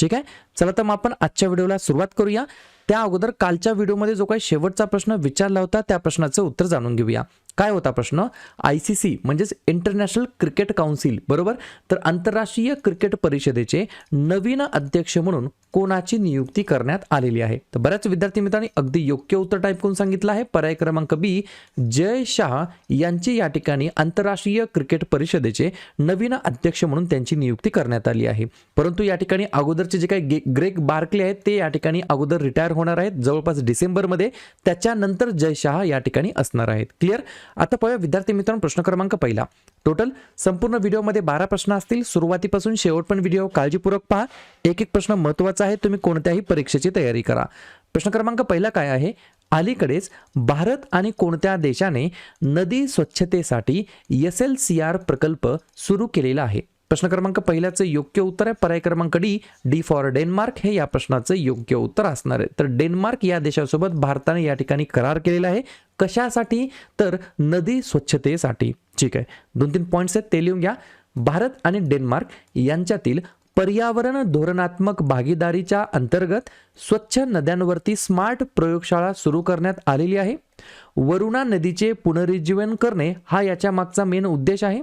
ठीक आहे? चला तर मग आपण आजच्या व्हिडिओला सुरुवात करूया. त्या अगोदर कालच्या व्हिडिओमध्ये जो काही शेवटचा प्रश्न विचारला होता त्या प्रश्नाचं उत्तर जाणून घेऊया. काय होता प्रश्न? आय सी सी म्हणजेच इंटरनॅशनल क्रिकेट काउन्सिल बरोबर? तर आंतरराष्ट्रीय क्रिकेट परिषदेचे नवीन अध्यक्ष म्हणून कोणाची नियुक्ती करण्यात आलेली आहे? तर बऱ्याच विद्यार्थी मित्रांनी अगदी योग्य उत्तर टाईप करून सांगितलं आहे. पर्याय क्रमांक बी जय शाह यांची या ठिकाणी आंतरराष्ट्रीय क्रिकेट परिषदेचे नवीन अध्यक्ष म्हणून त्यांची नियुक्ती करण्यात आली आहे. परंतु या ठिकाणी अगोदरचे जे काही ग्रेग बार्कले आहेत ते या ठिकाणी अगोदर रिटायर होणार आहेत. जवळपास डिसेंबरमध्ये त्याच्यानंतर जय शाह या ठिकाणी असणार आहेत. क्लिअर आता पाहूया विद्यार्थी मित्रांनो प्रश्न क्रमांक पहिला. टोटल संपूर्ण व्हिडिओमध्ये बारा प्रश्न असतील. सुरुवातीपासून शेवट पण व्हिडिओ काळजीपूर्वक पहा. एक एक प्रश्न महत्त्वाचा आहे तुम्ही कोणत्याही परीक्षेची तयारी करा. प्रश्न क्रमांक पहिला काय आहे? अलीकडेच भारत आणि कोणत्या देशाने नदी स्वच्छतेसाठी एस एल सी आर प्रकल्प सुरू केलेला आहे? प्रश्न क्रमांक पहिल्याचं योग्य उत्तर आहे. पर्याय क्रमांक डी डी फॉर डेन्मार्क. हे या प्रश्नाचं योग्य उत्तर असणार आहे. तर डेन्मार्क या देशासोबत भारताने या ठिकाणी करार केलेला आहे. कशासाठी? तर नदी स्वच्छतेसाठी. ठीक आहे. दोन तीन पॉईंट्स आहेत ते लिहून घ्या. भारत आणि डेन्मार्क यांच्यातील पर्यावरण धोरणात्मक भागीदारीच्या अंतर्गत स्वच्छ नद्यांवरती स्मार्ट प्रयोगशाळा सुरू करण्यात आलेली आहे. वरुणा नदीचे पुनरुज्जीवन करणे हा याच्या मागचा मेन उद्देश आहे.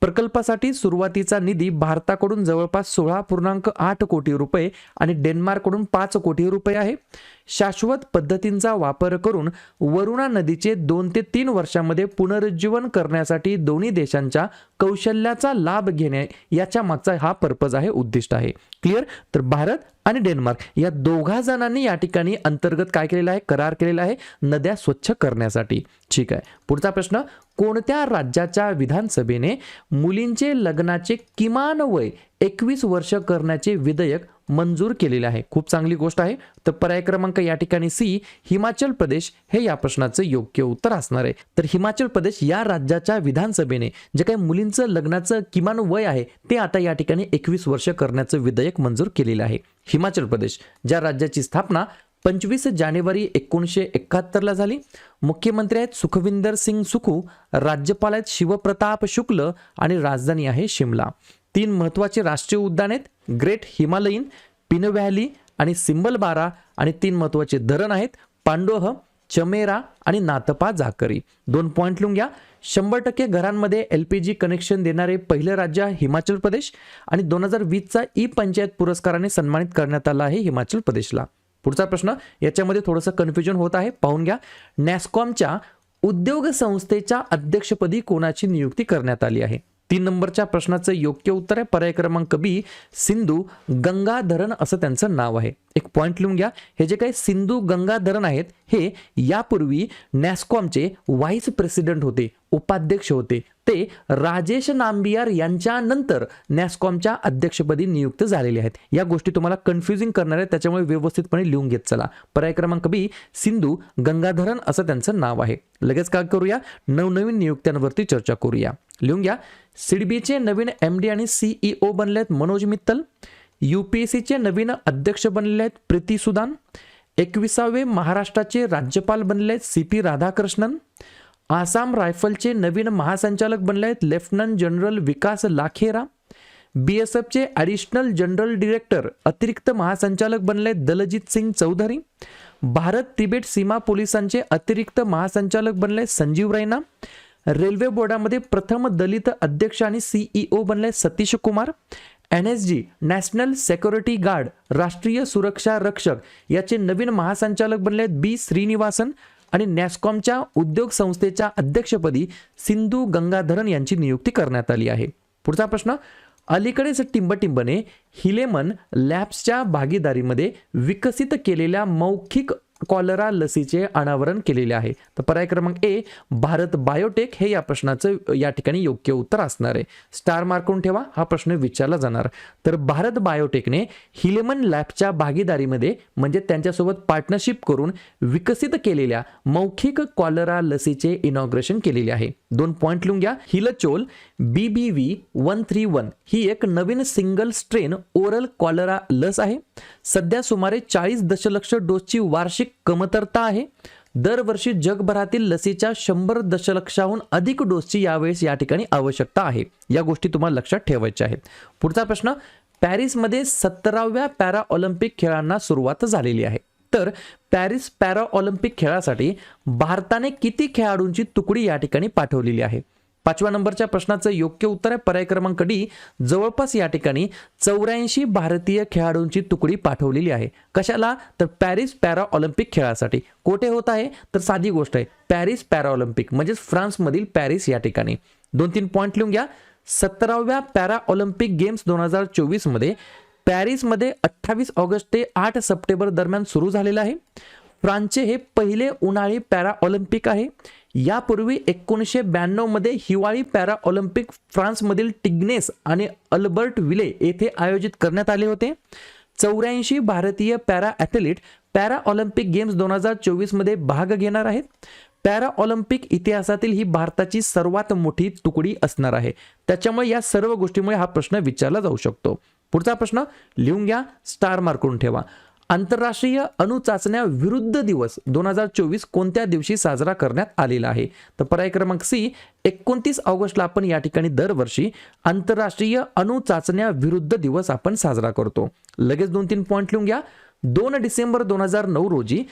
प्रकल्पासाठी सुरुवातीचा निधी भारताकडून जवळपास सोळा पूर्णांक आठ कोटी रुपये आणि डेन्मार्ककडून पाच कोटी रुपये आहे. शाश्वत पद्धतींचा वापर करून वरुणा नदीचे दोन ते तीन वर्षामध्ये पुनरुज्जीवन करण्यासाठी दोन्ही देशांच्या कौशल्याचा लाभ घेणे याच्या मागचा हा पर्पज आहे उद्दिष्ट आहे. क्लिअर तर भारत आणि डेन्मार्क या दोघा जणांनी या ठिकाणी अंतर्गत काय केलेलं आहे? करार केलेला आहे? नद्या स्वच्छ करण्यासाठी. ठीक आहे. पुढचा प्रश्न कोणत्या राज्याच्या विधानसभेने मुलींचे लग्नाचे किमान वय एकवीस वर्ष करण्याचे विधेयक मंजूर केलेले आहे? खूप चांगली गोष्ट आहे. तर पर्याय क्रमांक या ठिकाणी सी हिमाचल प्रदेश. हे या प्रश्नाचं योग्य उत्तर असणार आहे. तर हिमाचल प्रदेश या राज्याच्या विधानसभेने जे काही मुलींचं लग्नाचं किमान वय आहे ते आता या ठिकाणी एकवीस वर्ष करण्याचं विधेयक मंजूर केलेलं आहे. हिमाचल प्रदेश ज्या राज्याची स्थापना पंचवीस जानेवारी एकोणीसशे एकाहत्तरला झाली. मुख्यमंत्री आहेत सुखविंदर सिंग सुखू राज्यपाल आहेत शिवप्रताप शुक्ल आणि राजधानी आहे शिमला. तीन महत्त्वाचे राष्ट्रीय उद्यान आहेत ग्रेट हिमालयीन पिन व्हॅली आणि सिंबल बारा आणि तीन महत्त्वाचे धरण आहेत पांडोह चमेरा आणि नातपा जाकरी दोन पॉईंट लिहून घ्या. शंभर टक्के घरांमध्ये एल पी जी कनेक्शन देणारे पहिलं राज्य हिमाचल प्रदेश आणि दोन हजार वीसचा ई पंचायत पुरस्काराने सन्मानित करण्यात आला आहे हिमाचल प्रदेशला. पुढचा प्रश्न याच्यामध्ये थोडंसं कन्फ्युजन होत आहे पाहून घ्या. नॅस्कॉमच्या उद्योग संस्थेच्या अध्यक्षपदी कोणाची नियुक्ती करण्यात आली आहे? तीन नंबरच्या प्रश्नाचं योग्य उत्तर आहे. पर्याय क्रमांक बी सिंधू गंगाधरण असं त्यांचं नाव आहे. एक पॉईंट लिहून घ्या. हे जे काही सिंधू गंगाधरण आहेत हे यापूर्वी नॅस्कॉमचे व्हाईस प्रेसिडेंट होते. उपाध्यक्ष होते. ते राजेश नांबियार यांच्यानंतर नॅस्कॉमच्या अध्यक्षपदी नियुक्त झालेले आहेत. या गोष्टी तुम्हाला कन्फ्युजिंग करणार आहेत त्याच्यामुळे व्यवस्थितपणे लिहून घेत चला. पर्याय क्रमांक बी सिंधू गंगाधरन असं त्यांचं नाव आहे. लगेच काय करूया? नवनवीन नियुक्त्यांवरती चर्चा करूया. लिहून घ्या. सिडबीचे नवीन एम डी आणि सीईओ बनले आहेत मनोज मित्तल. यूपीएससीचे नवीन अध्यक्ष बनलेले आहेत प्रीती सुदान. एकविसावे महाराष्ट्राचे राज्यपाल बनले आहेत सी पी राधाकृष्णन. आसाम रायफलचे नवीन महासंचालक बनले आहेत lieutenant general Vikas Lakhera. B S एफचे additional general director अतिरिक्त महासंचालक बनले दलजित सिंग चौधरी. भारत तिबेट सीमा पोलिसांचे अतिरिक्त महासंचालक बनले संजीव रैना. रेल्वे बोर्डामध्ये प्रथम दलित अध्यक्ष आणि सीईओ बनले Satish Kumar. N S G national security guard राष्ट्रीय सुरक्षा रक्षक याचे नवीन महासंचालक बनले आहेत बी श्रीनिवासन. आणि नॅस्कॉमच्या उद्योग संस्थेच्या अध्यक्षपदी सिंधू गंगाधरन यांची नियुक्ती करण्यात आली आहे. पुढचा प्रश्न अलीकडेच टिंबटिंबने हिलेमन लॅब्सच्या भागीदारीमध्ये विकसित केलेल्या मौखिक कॉलरा लसीचे अनावरण केलेले आहे. तर पर्याय क्रमांक ए भारत बायोटेक हे या प्रश्नाचं या ठिकाणी योग्य उत्तर असणार आहे. स्टार मार्कून ठेवा? हा प्रश्न विचारला जाणार. तर भारत बायोटेकने हिलेमन लॅबच्या भागीदारीमध्ये म्हणजे त्यांच्यासोबत पार्टनरशिप करून विकसित केलेल्या मौखिक कॉलरा लसीचे इनॉग्रेशन केलेले आहे. दोन पॉईंट लिहून घ्या. Hillchol B B V one three one ही एक नवीन सिंगल स्ट्रेन ओरल कॉलरा लस आहे. सध्या सुमारे चाळीस दशलक्ष डोसची वार्षिक कमतरता आहे. दरवर्षी जगभरातील लसीच्या शंभर दशलक्षाहून अधिक डोसची यावेळेस या ठिकाणी आवश्यकता आहे. या गोष्टी तुम्हाला लक्षात ठेवायच्या आहेत. पुढचा प्रश्न पॅरिसमध्ये सत्तराव्या पॅरा ऑलिम्पिक खेळांना सुरुवात झालेली आहे. तर पॅरिस पॅरा ऑलिम्पिक खेळासाठी भारताने किती खेळाडूंची तुकडी या ठिकाणी पाठवलेली आहे? पाचव्या नंबरच्या प्रश्नाचं योग्य उत्तर आहे. पर्याय क्रमांक डी जवळपास या ठिकाणी चौऱ्याऐंशी भारतीय खेळाडूंची तुकडी पाठवलेली आहे. कशाला? तर पॅरिस पॅरा ऑलिम्पिक खेळासाठी. कोठे होत आहे? तर साधी गोष्ट आहे. पॅरिस पॅरा ऑलिम्पिक म्हणजेच फ्रान्समधील पॅरिस या ठिकाणी. दोन तीन पॉईंट लिहून घ्या. सतराव्या पॅरा ऑलिम्पिक गेम्स दोन हजार चोवीसमध्ये पॅरिसमध्ये अठ्ठावीस ऑगस्ट ते आठ सप्टेंबर दरम्यान सुरू झालेलं आहे. फ्रान्सचे हे पहिले उन्हाळी पॅरा ऑलिम्पिक आहे. यापूर्वी एकोणीसशे ब्याण्णवमध्ये हिवाळी पॅरा ऑलिम्पिक फ्रान्समधील टिग्नेस आणि अल्बर्ट विले येथे आयोजित करण्यात आले होते. चौऱ्याऐंशी भारतीय para athlete para Olympic games दोन हजार चोवीसमध्ये भाग घेणार आहेत. पॅरा ऑलिम्पिक इतिहासातील ही भारताची सर्वात मोठी तुकडी असणार आहे. त्याच्यामुळे या सर्व गोष्टीमुळे हा प्रश्न विचारला जाऊ शकतो. पुढचा प्रश्न लिहून घ्या स्टार मार्कून ठेवा. आंतरराष्ट्रीय अणुचाचण्या विरुद्ध दिवस दोन हजार चोवीस कोणत्या दिवशी साजरा करण्यात आलेला आहे? तर पर्याय क्रमांक सी एकोणतीस ऑगस्टला आपण या ठिकाणी दरवर्षी आंतरराष्ट्रीय अणुचाचण्या विरुद्ध दिवस आपण साजरा करतो. लगेच दोन तीन पॉईंट लिहून घ्या. दोन डिसेंबर दोन हजार नऊ रोजी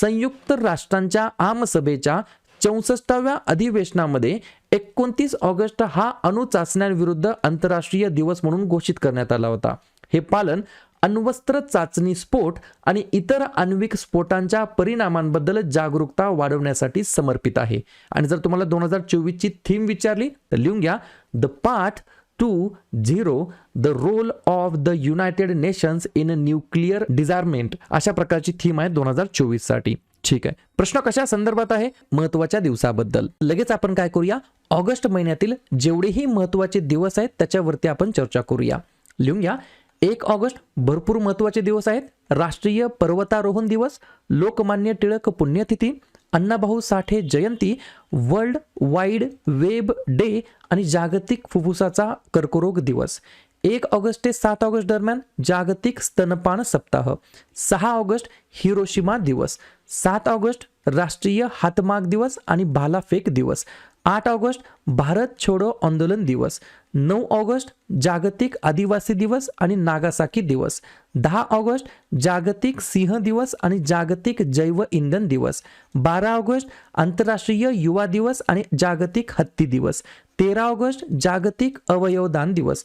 संयुक्त राष्ट्रांच्या आमसभेच्या चौसष्टाव्या अधिवेशनामध्ये एकोणतीस ऑगस्ट हा अणुचाचण्यांविरुद्ध आंतरराष्ट्रीय दिवस म्हणून घोषित करण्यात आला होता. हे पालन अण्वस्त्र चाचणी स्फोट आणि इतर आण्विक स्फोटांच्या परिणामांबद्दल जागरूकता वाढवण्यासाठी समर्पित आहे. आणि जर तुम्हाला दोन हजार चोवीसची थीम विचारली तर लिहून घ्या. The part two zero the role of the United Nations in nuclear disarmament. अशा प्रकारची थीम आहे दोन हजार चोवीससाठी ठीक आहे. प्रश्न कशा संदर्भात आहे? महत्त्वाच्या दिवसाबद्दल. लगेच आपण काय करूया? ऑगस्ट महिन्यातील जेवढेही महत्त्वाचे दिवस आहेत त्याच्यावरती आपण चर्चा करूया. लिहून घ्या. एक ऑगस्ट भरपूर महत्त्वाचे दिवस आहेत. राष्ट्रीय पर्वतारोहण दिवस लोकमान्य टिळक पुण्यतिथी अण्णाभाऊ साठे जयंती वर्ल्ड वाईड वेब डे आणि जागतिक फुफ्फुसाचा कर्करोग दिवस. एक ऑगस्ट ते सात ऑगस्ट दरम्यान जागतिक स्तनपान सप्ताह. सहा ऑगस्ट हिरोशिमा दिवस. सात ऑगस्ट राष्ट्रीय हातमाग दिवस आणि भालाफेक दिवस. आठ ऑगस्ट भारत छोडो आंदोलन दिवस. नऊ ऑगस्ट जागतिक आदिवासी दिवस आणि नागासाकी दिवस. दहा ऑगस्ट जागतिक सिंह दिवस आणि जागतिक जैव इंधन दिवस. बारा ऑगस्ट आंतरराष्ट्रीय युवा दिवस आणि जागतिक हत्ती दिवस. तेरा ऑगस्ट जागतिक अवयवदान दिवस.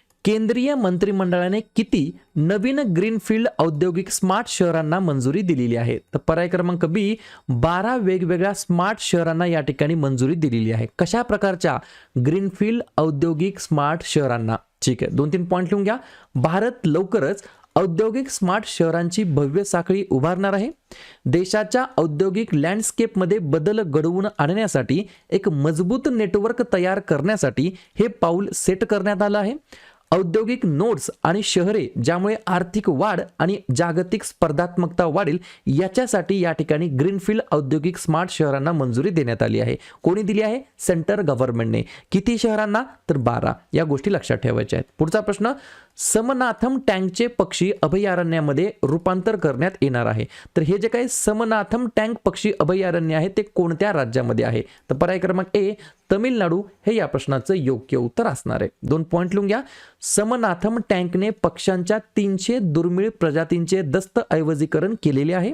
केंद्रीय मंत्रिमंडळाने किती नवीन ग्रीनफील्ड औद्योगिक स्मार्ट शहरांना मंजुरी दिलेली आहे? तर पर्याय क्रमांक बी बारा वेगवेगळ्या स्मार्ट शहरांना या ठिकाणी मंजुरी दिलेली आहे. कशा प्रकारच्या ग्रीनफील्ड औद्योगिक स्मार्ट शहरांना? ठीक आहे दोन तीन पॉईंट लिहून घ्या. भारत लवकरच औद्योगिक स्मार्ट शहरांची भव्य साखळी उभारणार आहे. देशाच्या औद्योगिक लँडस्केपमध्ये बदल घडवून आणण्यासाठी एक मजबूत नेटवर्क तयार करण्यासाठी हे पाऊल सेट करण्यात आलं आहे. औद्योगिक नोड्स आणि शहरे ज्यामुळे आर्थिक वाढ आणि जागतिक स्पर्धात्मकता वाढेल याच्यासाठी या ठिकाणी ग्रीनफील्ड औद्योगिक स्मार्ट शहरांना मंजुरी देण्यात आली आहे. कोणी दिली आहे? सेंटर गव्हर्नमेंटने. किती शहरांना? तर बारा. या गोष्टी लक्षात ठेवायच्या आहेत. पुढचा प्रश्न समनाथम टँकचे पक्षी अभयारण्यामध्ये रूपांतर करण्यात येणार आहे. तर हे जे काही समनाथम टँक पक्षी अभयारण्य आहे ते कोणत्या राज्यामध्ये आहे? तर पर्याय क्रमांक ए तमिळनाडू हे या प्रश्नाचं योग्य उत्तर असणार आहे. दोन पॉईंट लिहून घ्या. समनाथम टँकने पक्ष्यांच्या तीनशे दुर्मिळ प्रजातींचे दस्तऐवजीकरण केलेले आहे.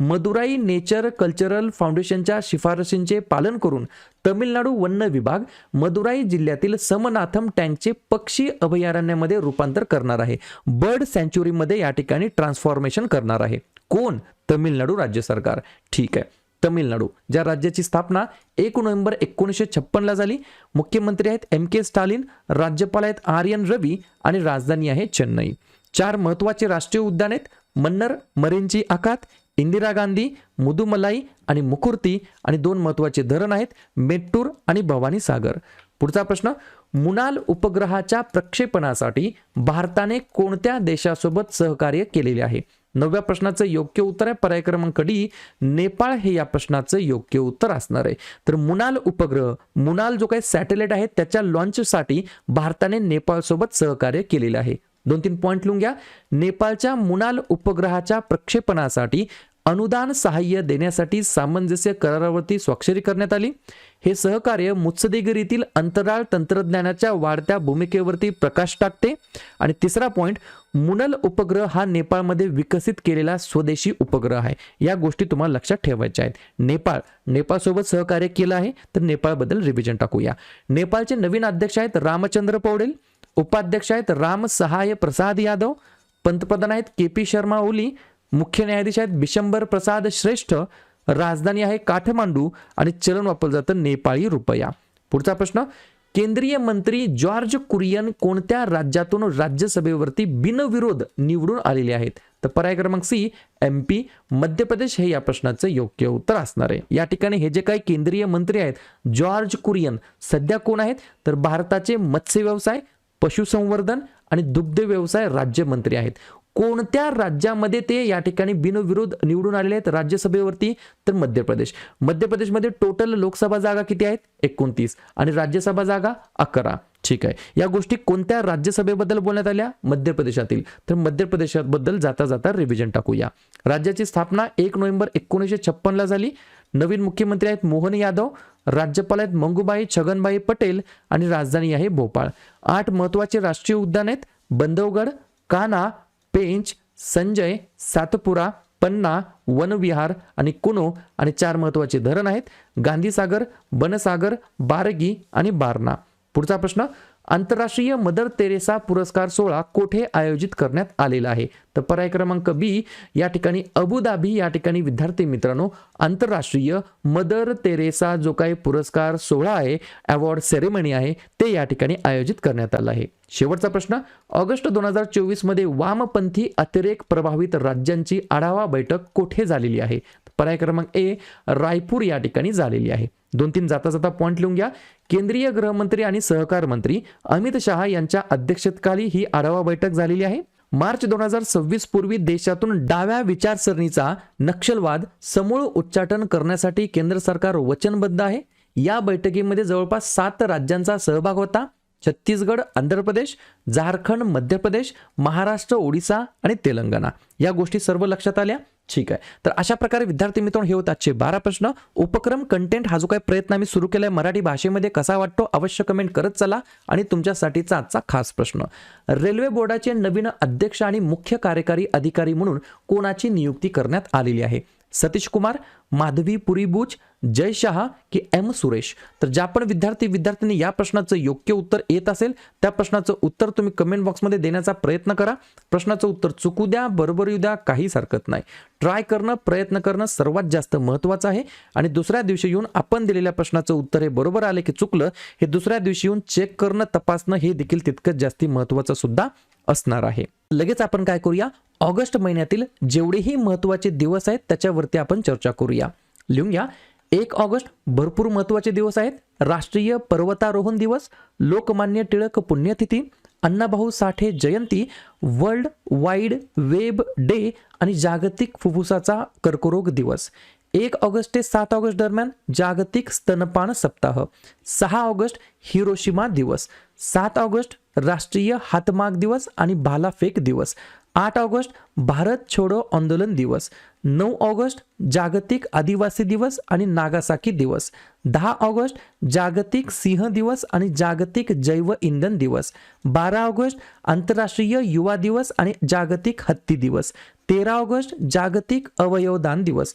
मदुराई नेचर कल्चरल फाउंडेशनच्या शिफारशींचे पालन करून तमिळनाडू वन विभाग मदुराई जिल्ह्यातील समनाथम टँकचे पक्षी अभयारण्यामध्ये रूपांतर करणार आहे. बर्ड सँच्युरीमध्ये या ठिकाणी ट्रान्सफॉर्मेशन करणार आहे. कोण? तमिळनाडू राज्य सरकार. ठीक आहे. तमिळनाडू ज्या राज्याची स्थापना एक नोव्हेंबर एकोणीसशे छप्पनला झाली मुख्यमंत्री आहेत एम के स्टालिन राज्यपाल आहेत आर एन रवी आणि राजधानी आहे चेन्नई. चार महत्त्वाचे राष्ट्रीय उद्यान आहेत मन्नर मरेंची आखात इंदिरा गांधी मुदुमलाई आणि मुकुर्ती आणि दोन महत्त्वाचे धरण आहेत मेट्टूर आणि भवानी सागर. पुढचा प्रश्न मुनाल उपग्रहाच्या प्रक्षेपणासाठी भारताने कोणत्या देशासोबत सहकार्य केलेले आहे? नवव्या प्रश्नाचं योग्य उत्तर आहे पर्याय क्रमांक डी नेपाळ हे या प्रश्नाचं योग्य उत्तर असणार आहे. तर मुनाल उपग्रह मुनाल जो काही सॅटेलाइट आहे त्याच्या लॉन्चसाठी भारताने नेपाळसोबत सहकार्य केलेलं आहे. दोन तीन पॉईंट लिहून घ्या. नेपाळच्या मुनाल उपग्रहाच्या प्रक्षेपणासाठी अनुदान सहाय्य देण्यासाठी सामंजस्य करारावरती स्वाक्षरी करण्यात आली. हे सहकार्य मुत्सदेगिरीतील अंतराळ तंत्रज्ञानाच्या वाढत्या भूमिकेवरती प्रकाश टाकते. आणि तिसरा पॉईंट मुनल उपग्रह हा नेपाळमध्ये विकसित केलेला स्वदेशी उपग्रह आहे. या गोष्टी तुम्हाला लक्षात ठेवायच्या आहेत. नेपाळ नेपाळसोबत सहकार्य केलं आहे. तर नेपाळबद्दल रिव्हिजन टाकूया. नेपाळचे नवीन अध्यक्ष आहेत रामचंद्र पौडेल. उपाध्यक्ष आहेत राम सहाय प्रसाद यादव. पंतप्रधान आहेत के पी शर्मा ओली. मुख्य न्यायाधीश आहेत बिशंबर प्रसाद श्रेष्ठ राजधानी आहे काठमांडू आणि चलन वापरलं जातं नेपाळी रुपया. पुढचा प्रश्न केंद्रीय मंत्री जॉर्ज कुरियन कोणत्या राज्यातून राज्यसभेवरती बिनविरोध निवडून आलेले आहेत? तर पर्याय क्रमांक C M P Madhya Pradesh हे या प्रश्नाचं योग्य उत्तर असणार आहे. या ठिकाणी हे जे काही केंद्रीय मंत्री आहेत जॉर्ज कुरियन सध्या कोण आहेत? तर भारताचे मत्स्य व्यवसाय पशुसंवर्धन आणि दुग्ध व्यवसाय राज्यमंत्री आहेत. कोणत्या राज्यामध्ये ते या ठिकाणी बिनविरोध निवडून आलेले आहेत? राज्यसभेवरती तर मध्य प्रदेश. मध्य प्रदेशमध्ये टोटल लोकसभा जागा किती आहेत? एकोणतीस. आणि राज्यसभा जागा अकरा. ठीक आहे. या गोष्टी कोणत्या राज्यसभेबद्दल बोलण्यात आल्या? मध्य प्रदेशातील. तर मध्य प्रदेशाबद्दल जाता जाता रिव्हिजन टाकूया. राज्याची स्थापना एक नोव्हेंबर एकोणीसशे छप्पनला झाली. नवीन मुख्यमंत्री आहेत मोहन यादव राज्यपाल आहेत मंगूबाई छगनबाई पटेल आणि राजधानी आहे भोपाळ. आठ महत्त्वाचे राष्ट्रीय उद्यान आहेत बंधवगड काना पेंच संजय सातपुरा पन्ना वनविहार आणि कुनो आणि चार महत्त्वाचे धरण आहेत. गांधीसागर बनसागर बारगी आणि बारणा. पुढचा प्रश्न आंतरराष्ट्रीय मदर तेरेसा पुरस्कार सोहळा कोठे आयोजित करण्यात आलेला आहे? तर पर्याय क्रमांक बी या ठिकाणी अबुधाबी या ठिकाणी विद्यार्थी मित्रांनो आंतरराष्ट्रीय मदर तेरेसा जो काही पुरस्कार सोहळा आहे अवॉर्ड सेरेमनी आहे ते या ठिकाणी आयोजित करण्यात आलं आहे. शेवटचा प्रश्न ऑगस्ट दोन हजार चोवीसमध्ये वामपंथी अतिरेक प्रभावित राज्यांची आढावा बैठक कोठे झालेली आहे? पर्याय क्रमांक ए रायपूर या ठिकाणी झालेली आहे. दोन तीन जाता जाता पॉईंट लिहून घ्या. केंद्रीय गृहमंत्री आणि सहकार मंत्री अमित शहा यांच्या अध्यक्षतेखाली ही आढावा बैठक झालेली आहे. मार्च दोन हजार सव्वीस पूर्वी देशातून डाव्या विचारसरणीचा नक्षलवाद समूळ उच्चाटन करण्यासाठी केंद्र सरकार वचनबद्ध आहे. या बैठकीमध्ये जवळपास सात राज्यांचा सहभाग होता. छत्तीसगड आंध्र प्रदेश झारखंड मध्य प्रदेश महाराष्ट्र ओडिसा आणि तेलंगणा. या गोष्टी सर्व लक्षात आल्या. ठीक आहे. तर अशा प्रकारे विद्यार्थी मित्रांनो हे होते आजचे बारा प्रश्न. उपक्रम कंटेंट हा जो काही प्रयत्न आम्ही सुरू केलाय मराठी भाषेमध्ये कसा वाटतो अवश्य कमेंट करत चला आणि तुमच्यासाठीचा आजचा खास प्रश्न. रेल्वे बोर्डाचे नवीन अध्यक्ष आणि मुख्य कार्यकारी अधिकारी म्हणून कोणाची नियुक्ती करण्यात आलेली आहे? सतीश कुमार माधवी पुरीबूच जय शहा की एम सुरेश. तर ज्या पण विद्यार्थी विद्यार्थ्यांनी या प्रश्नाचं योग्य उत्तर येत असेल त्या प्रश्नाचं उत्तर तुम्ही कमेंट बॉक्समध्ये देण्याचा प्रयत्न करा. प्रश्नाचं उत्तर चुकू द्या बरोबर येऊ द्या काहीच हरकत नाही. ट्राय करणं प्रयत्न करणं सर्वात जास्त महत्त्वाचं आहे. आणि दुसऱ्या दिवशी येऊन आपण दिलेल्या प्रश्नाचं उत्तर हे बरोबर आले की चुकलं हे दुसऱ्या दिवशी येऊन चेक करणं तपासणं हे देखील तितकंच जास्ती महत्त्वाचं सुद्धा असणार आहे. लगेच आपण काय करूया? ऑगस्ट महिन्यातील जेवढेही महत्त्वाचे दिवस आहेत त्याच्यावरती आपण चर्चा करूया. लिहून घ्या. एक ऑगस्ट भरपूर महत्त्वाचे दिवस आहेत. राष्ट्रीय पर्वतारोहण दिवस लोकमान्य टिळक पुण्यतिथी अण्णाभाऊ साठे जयंती वर्ल्ड वाईड वेब डे आणि जागतिक फुफ्फुसाचा कर्करोग दिवस. एक ऑगस्ट ते सात ऑगस्ट दरम्यान जागतिक स्तनपान सप्ताह. सहा ऑगस्ट हिरोशिमा दिवस. सात ऑगस्ट राष्ट्रीय हातमाग दिवस आणि भालाफेक दिवस. आठ ऑगस्ट भारत छोडो आंदोलन दिवस. नऊ ऑगस्ट जागतिक आदिवासी दिवस आणि नागासाकी दिवस. दहा ऑगस्ट जागतिक सिंह दिवस आणि जागतिक जैव इंधन दिवस. बारा ऑगस्ट आंतरराष्ट्रीय युवा दिवस आणि जागतिक हत्ती दिवस. तेरा ऑगस्ट जागतिक अवयवदान दिवस.